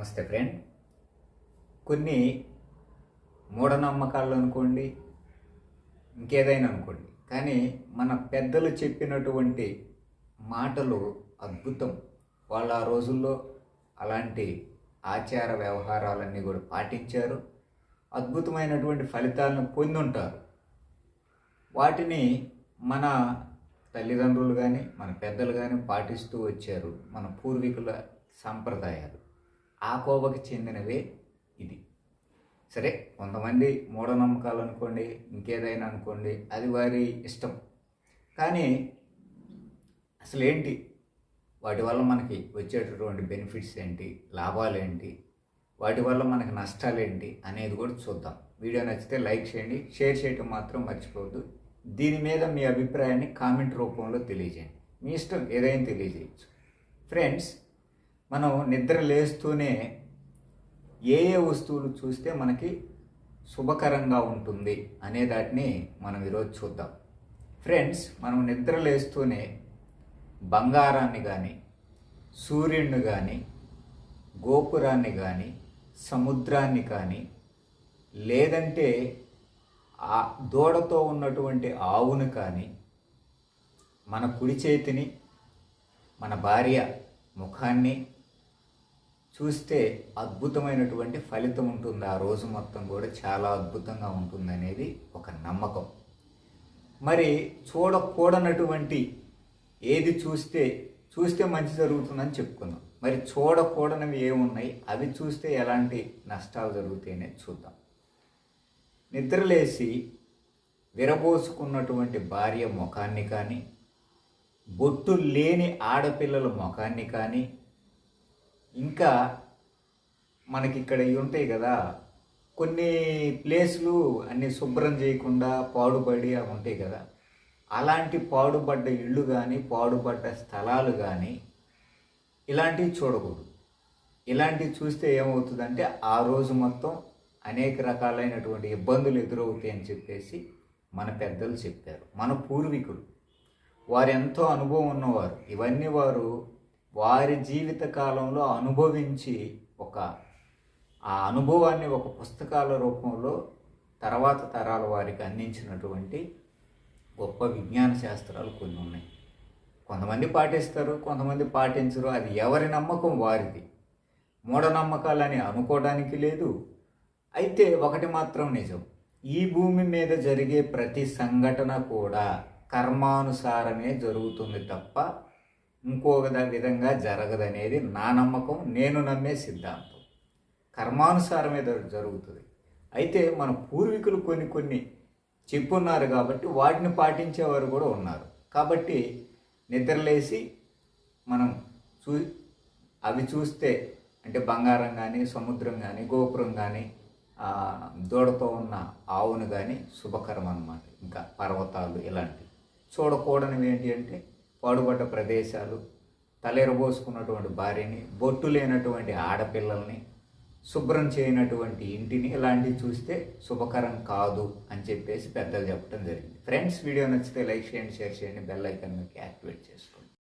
నమస్తే ఫ్రెండ్. కొన్ని మూఢనమ్మకాలు అనుకోండి ఇంకేదైనా అనుకోండి. కానీ మన పెద్దలు చెప్పినటువంటి మాటలు అద్భుతం. వాళ్ళు ఆ రోజుల్లో అలాంటి ఆచార వ్యవహారాలన్నీ కూడా పాటించారు. అద్భుతమైనటువంటి ఫలితాలను పొందుంటారు. వాటిని మన తల్లిదండ్రులు కానీ మన పెద్దలు కానీ పాటిస్తూ వచ్చారు మన పూర్వీకుల సంప్రదాయాలు. ఆ కోవకి చెందినవే ఇది. సరే కొంతమంది మూఢనమ్మకాలు అనుకోండి ఇంకేదైనా అనుకోండి అది వారి ఇష్టం. కానీ అసలు ఏంటి వాటి వల్ల మనకి వచ్చేటటువంటి బెనిఫిట్స్ ఏంటి? లాభాలు ఏంటి వాటి వల్ల మనకి నష్టాలు ఏంటి అనేది కూడా చూద్దాం. వీడియో నచ్చితే లైక్ చేయండి షేర్ చేయటం మాత్రం మర్చిపోవద్దు. దీని మీద మీ అభిప్రాయాన్ని కామెంట్ రూపంలో తెలియజేయండి. మీ ఇష్టం ఏదైనా తెలియజేయచ్చు. ఫ్రెండ్స్ మనం నిద్ర లేస్తూనే ఏ ఏ వస్తువులు చూస్తే మనకి శుభకరంగా ఉంటుంది అనే దాటిని మనం ఈరోజు చూద్దాం. ఫ్రెండ్స్ మనం నిద్ర లేస్తూనే బంగారాన్ని కానీ సూర్యుడిని కానీ గోపురాన్ని కానీ సముద్రాన్ని కానీ లేదంటే ఆ దూడతో ఉన్నటువంటి ఆవును కానీ మన కుడి చేతిని మన భార్య ముఖాన్ని చూస్తే అద్భుతమైనటువంటి ఫలితం ఉంటుంది. ఆ రోజు మొత్తం కూడా చాలా అద్భుతంగా ఉంటుంది అనేది ఒక నమ్మకం. మరి చూడకూడనటువంటి ఏది చూస్తే చూస్తే మంచి జరుగుతుందని చెప్పుకుందాం. మరి చూడకూడనివి ఏమున్నాయి? అవి చూస్తే ఎలాంటి నష్టాలు జరుగుతాయనే చూద్దాం. నిద్రలేసి విరబోసుకున్నటువంటి భార్య ముఖాన్ని కానీ బొట్టు లేని ఆడపిల్లల ముఖాన్ని కానీ ఇంకా మనకి ఇక్కడ ఇవి ఉంటాయి కదా కొన్ని ప్లేసులు అన్ని శుభ్రం చేయకుండా పాడుపడి అవి ఉంటాయి కదా. అలాంటి పాడుపడ్డ ఇళ్ళు కానీ పాడుపడ్డ స్థలాలు కానీ ఇలాంటివి చూడకూడదు. ఇలాంటివి చూస్తే ఏమవుతుందంటే ఆ రోజు మొత్తం అనేక రకాలైనటువంటి ఇబ్బందులు ఎదురవుతాయి అని చెప్పేసి మన పెద్దలు చెప్పారు. మన పూర్వీకులు. వారు ఎంతో అనుభవం ఉన్నవారు. ఇవన్నీ వారు వారి జీవిత కాలంలో అనుభవించి ఒక ఆ అనుభవాన్ని ఒక పుస్తకాల రూపంలో తర్వాత తరాల వారికి అందించినటువంటి గొప్ప విజ్ఞాన శాస్త్రాలు కొన్ని ఉన్నాయి. కొంతమంది పాటిస్తారు కొంతమంది పాటించరు. అది ఎవరి నమ్మకం? వారిది. మూఢనమ్మకాలని అనుకోవడానికి లేదు. అయితే ఒకటి మాత్రం నిజం. ఈ భూమి మీద జరిగే ప్రతి సంఘటన కూడా కర్మానుసారమే జరుగుతుంది తప్ప ఇంకొక విధంగా జరగదనేది నా నమ్మకం నేను నమ్మే సిద్ధాంతం. కర్మానుసారమే జరుగుతుంది. అయితే మన పూర్వీకులు కొన్ని కొన్ని చెప్పున్నారు కాబట్టి వాటిని పాటించేవారు కూడా ఉన్నారు. కాబట్టి నిద్రలేసి మనం చూ అవి చూస్తే అంటే బంగారం కానీ సముద్రం కానీ గోపురం కానీ దూడతో ఉన్న ఆవును కానీ శుభకరం అనమాట ఇంకా పర్వతాలు ఇలాంటివి. చూడకూడనివి ఏంటి అంటే పాడుపడ్డ ప్రదేశాలు తలెరబోసుకున్నటువంటి భార్యని బొట్టు లేనటువంటి ఆడపిల్లల్ని శుభ్రం చేయనటువంటి ఇంటిని ఇలాంటివి చూస్తే శుభకరం కాదు అని చెప్పేసి పెద్దలు చెప్పడం జరిగింది. ఫ్రెండ్స్ వీడియో నచ్చితే లైక్ చేయండి షేర్ చేయండి బెల్ ఐకాన్ మీకు యాక్టివేట్ చేసుకోండి.